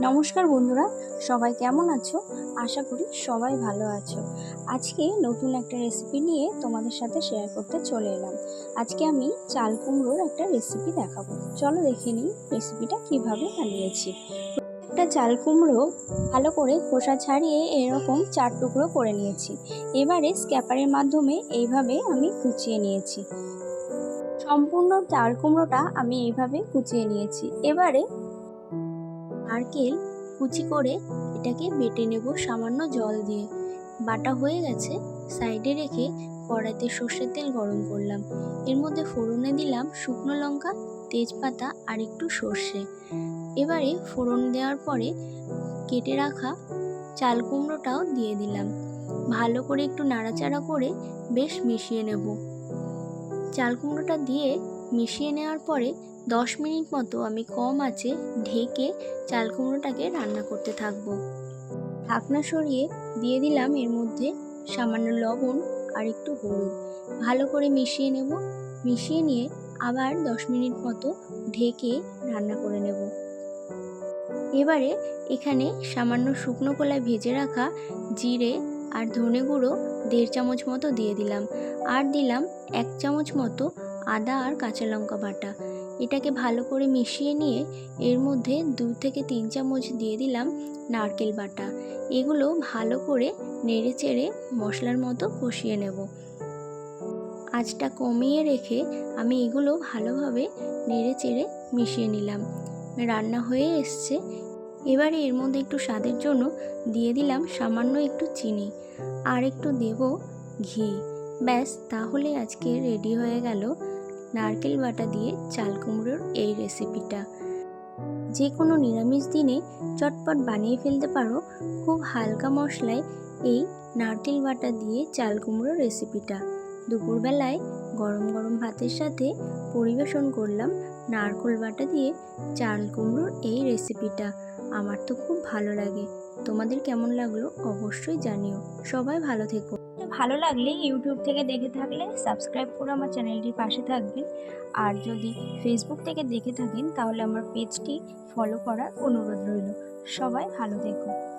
নমস্কার বন্ধুরা, সবাই কেমন আছো? আশা করি সবাই ভালো আছো। আজকে নতুন একটা রেসিপি নিয়ে তোমাদের সাথে শেয়ার করতে চলে এলাম। আজকে আমি চাল কুমড়োর একটা রেসিপি দেখাবো। চলো দেখে নিই রেসিপিটা কীভাবে বানিয়েছি। একটা চাল কুমড়ো ভালো করে খোসা ছাড়িয়ে এরকম চার টুকরো করে নিয়েছি। এবারে স্ক্যাপারের মাধ্যমে এইভাবে আমি কুচিয়ে নিয়েছি। সম্পূর্ণ চাল কুমড়োটা আমি এইভাবে কুচিয়ে নিয়েছি। এবারে নারকেল কুচি করে এটাকে বেটে নেব সামান্য জল দিয়ে। বাটা হয়ে গেছে, সাইডে রেখে কড়াইতে সর্ষের তেল গরম করলাম। এর মধ্যে ফোড়নে দিলাম শুকনো লঙ্কা, তেজপাতা আর একটু সর্ষে। এবারে ফোড়ন দেওয়ার পরে কেটে রাখা চাল কুমড়োটাও দিয়ে দিলাম। ভালো করে একটু নাড়াচাড়া করে বেশ মিশিয়ে নেব। চাল কুমড়োটা দিয়ে মিশিয়ে নেওয়ার পরে দশ মিনিট মতো আমি কম আছে ঢেকে চাল কুমড়োটাকে রান্না করতে থাকব। ঢাকনা সরিয়ে দিয়ে দিলাম এর মধ্যে সামান্য লবণ আর একটু হলুদ। ভালো করে মিশিয়ে নেব। মিশিয়ে নিয়ে আবার দশ মিনিট মতো ঢেকে রান্না করে নেব। এবারে এখানে সামান্য শুকনো কলায় ভেজে রাখা জিরে আর ধনে গুঁড়ো দেড় চামচ মতো দিয়ে দিলাম। আর দিলাম এক চামচ মতো আদা আর কাঁচা লঙ্কা বাটা। এটাকে ভালো করে মিশিয়ে নিয়ে এর মধ্যে দু থেকে তিন চামচ দিয়ে দিলাম নারকেল বাটা। এগুলো ভালো করে নেড়ে চেড়ে মশলার মতো কষিয়ে নেব। আঁচটা কমিয়ে রেখে আমি এগুলো ভালোভাবে নেড়ে চেড়ে মিশিয়ে নিলাম। রান্না হয়ে এসছে। এবারে এর মধ্যে একটু স্বাদের জন্য দিয়ে দিলাম সামান্য একটু চিনি। আর একটু দেব ঘি। ব্যাস, তাহলে আজকে রেডি হয়ে গেল নারকেল বাটা দিয়ে চাল কুমড়োর এই রেসিপিটা যে কোনো নিরামিষ দিনে চটপট বানিয়ে ফেলতে পারো খুব হালকা মশলায় এই নারকেল বাটা দিয়ে চাল কুমড়োর রেসিপিটা দুপুরবেলায় গরম গরম ভাতের সাথে পরিবেশন করলাম নারকেল বাটা দিয়ে চাল কুমড়োর এই রেসিপিটা আমার তো খুব ভালো লাগে। তোমাদের কেমন লাগল অবশ্যই জানিও। সবাই ভালো থেকো। ভালো লাগলে ইউটিউব থেকে দেখে থাকলে সাবস্ক্রাইব করে আমার চ্যানেলটির পাশে থাকবেন। আর যদি ফেসবুক থেকে দেখে থাকেন, তাহলে আমার পেজটি ফলো করার অনুরোধ রইল। সবাই ভালো থেকো।